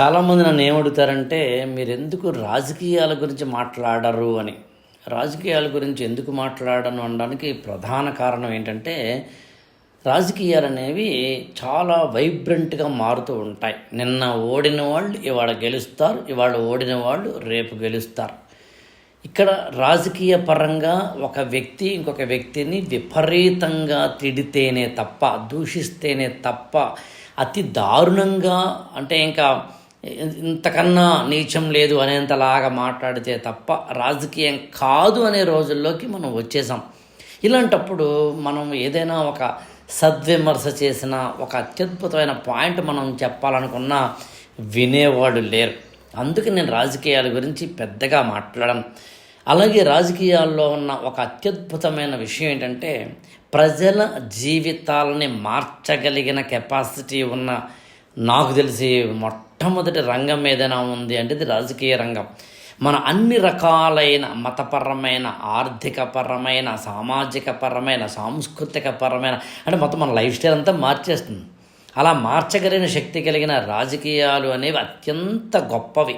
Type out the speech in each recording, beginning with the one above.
చాలామంది నన్ను ఏమడుగుతారంటే మీరు ఎందుకు రాజకీయాల గురించి మాట్లాడరు అని. రాజకీయాల గురించి ఎందుకు మాట్లాడను అనడానికి ప్రధాన కారణం ఏంటంటే రాజకీయాలు అనేవి చాలా వైబ్రెంట్గా మారుతూ ఉంటాయి. నిన్న ఓడిన వాళ్ళు ఇవాళ గెలుస్తారు ఇవాళ ఓడిన వాళ్ళు రేపు గెలుస్తారు. ఇక్కడ రాజకీయ పరంగా ఒక వ్యక్తి ఇంకొక వ్యక్తిని విపరీతంగా తిడితేనే తప్ప దూషిస్తేనే తప్ప అతి దారుణంగా అంటే ఇంకా ఇంతకన్నా నీచం లేదు అనేంతలాగా మాట్లాడితే తప్ప రాజకీయం కాదు అనే రోజుల్లోకి మనం వచ్చేసాం. ఇలాంటప్పుడు మనం ఏదైనా ఒక సద్విమర్శ చేసిన ఒక అత్యద్భుతమైన పాయింట్ మనం చెప్పాలనుకున్నా వినేవాడు లేరు. అందుకే నేను రాజకీయాల గురించి పెద్దగా మాట్లాడను. అలాగే రాజకీయాల్లో ఉన్న ఒక అత్యద్భుతమైన విషయం ఏంటంటే ప్రజల జీవితాలని మార్చగలిగిన కెపాసిటీ ఉన్న నాకు తెలిసి మొట్టమొదటి రంగం ఏదైనా ఉంది అంటే ఇది రాజకీయ రంగం. మన అన్ని రకాలైన మతపరమైన ఆర్థికపరమైన సామాజిక పరమైన సాంస్కృతిక పరమైన అంటే మొత్తం మన లైఫ్ స్టైల్ అంతా మార్చేస్తుంది. అలా మార్చగలిగిన శక్తి కలిగిన రాజకీయాలు అనేవి అత్యంత గొప్పవి.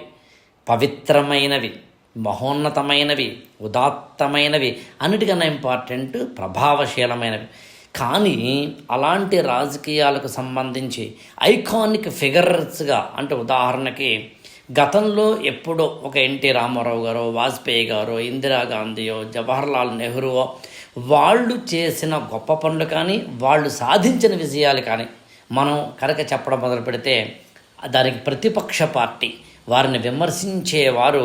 పవిత్రమైనవి మహోన్నతమైనవి ఉదాత్తమైనవి అన్నిటికన్నా ఇంపార్టెంట్ ప్రభావశీలమైనవి. కానీ అలాంటి రాజకీయాలకు సంబంధించి ఐకానిక్ ఫిగర్స్గా అంటే ఉదాహరణకి గతంలో ఎప్పుడో ఒక ఎన్టీ రామారావు గారో వాజ్పేయి గారో ఇందిరాగాంధీయో జవహర్లాల్ నెహ్రూవో వాళ్ళు చేసిన గొప్ప పనులు కానీ వాళ్ళు సాధించిన విజయాలు కానీ మనం కనుక చెప్పడం మొదలు పెడితే దానికి ప్రతిపక్ష పార్టీ వారిని విమర్శించేవారు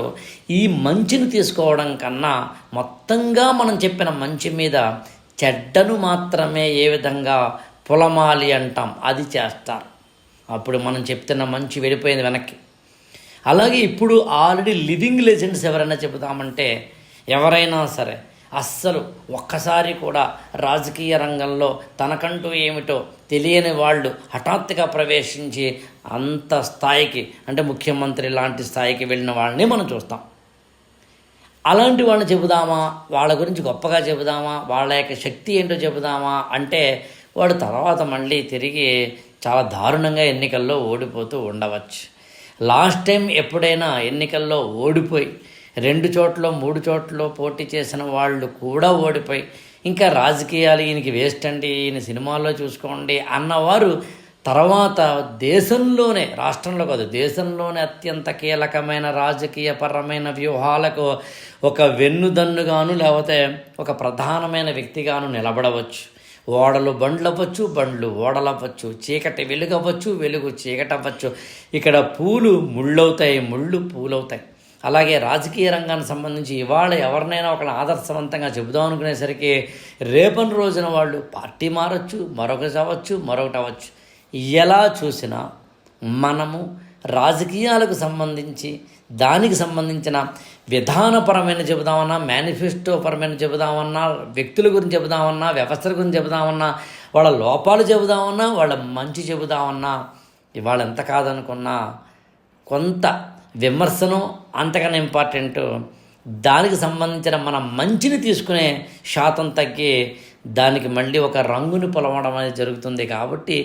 ఈ మంచిని తీసుకోవడం కన్నా మొత్తంగా మనం చెప్పిన మంచి మీద చెడ్డను మాత్రమే ఏ విధంగా పొలమాలి అంటాం అది చేస్తారు. అప్పుడు మనం చెప్తున్న మంచి వెళ్ళిపోయింది వెనక్కి. అలాగే ఇప్పుడు ఆల్రెడీ లివింగ్ లెజెండ్స్ ఎవరైనా చెబుతామంటే ఎవరైనా సరే అస్సలు ఒక్కసారి కూడా రాజకీయ రంగంలో తనకంటూ ఏమిటో తెలియని వాళ్ళు హఠాత్తుగా ప్రవేశించి అంత స్థాయికి అంటే ముఖ్యమంత్రి లాంటి స్థాయికి వెళ్ళిన వాళ్ళని మనం చూస్తాం. అలాంటి వాళ్ళని చెబుదామా? వాళ్ళ గురించి గొప్పగా చెబుదామా? వాళ్ళ యొక్క శక్తి ఏంటో చెబుదామా? అంటే వాడు తర్వాత మళ్ళీ తిరిగి చాలా దారుణంగా ఎన్నికల్లో ఓడిపోతూ ఉండవచ్చు. లాస్ట్ టైం ఎప్పుడైనా ఎన్నికల్లో ఓడిపోయి రెండు చోట్ల మూడు చోట్ల పోటీ చేసిన వాళ్ళు కూడా ఓడిపోయి ఇంకా రాజకీయాలు ఈయనకి వేస్ట్ అండి ఈయన సినిమాల్లో చూసుకోండి అన్నవారు తర్వాత దేశంలోనే రాష్ట్రంలో కాదు దేశంలోనే అత్యంత కీలకమైన రాజకీయ పరమైన వ్యూహాలకు ఒక వెన్నుదన్నుగాను లేకపోతే ఒక ప్రధానమైన వ్యక్తిగాను నిలబడవచ్చు. ఓడలు బండ్లవ్వచ్చు బండ్లు ఓడలవ్వచ్చు చీకటి వెలుగవచ్చు వెలుగు చీకటవ్వచ్చు. ఇక్కడ పూలు ముళ్ళవుతాయి ముళ్ళు పూలవుతాయి. అలాగే రాజకీయ రంగానికి సంబంధించి ఇవాళ ఎవరినైనా ఒకళ్ళ ఆదర్శవంతంగా చెబుదాం అనుకునేసరికి రేపటి రోజున వాళ్ళు పార్టీ మారచ్చు మరొకటి అవ్వచ్చు మరొకటి అవ్వచ్చు. ఎలా చూసినా మనము రాజకీయాలకు సంబంధించి దానికి సంబంధించిన విధానపరమైన చెబుదామన్నా మేనిఫెస్టో పరమైన చెబుదామన్నా వ్యక్తుల గురించి చెబుదామన్నా వ్యవస్థల గురించి చెబుదామన్నా వాళ్ళ లోపాలు చెబుదామన్నా వాళ్ళ మంచి చెబుదామన్నా ఇవాళ ఎంత కాదనుకున్నా కొంత విమర్శను అంతకన్నా ఇంపార్టెంట్ దానికి సంబంధించిన మన మంచిని తీసుకునే శాతం తగ్గి దానికి మళ్ళీ ఒక రంగుని పొలవడం అనేది జరుగుతుంది కాబట్టి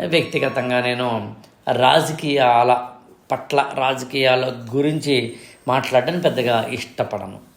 వ్యక్తిగతంగా నేను రాజకీయాల పట్ల రాజకీయాల గురించి మాట్లాడడం పెద్దగా ఇష్టపడను.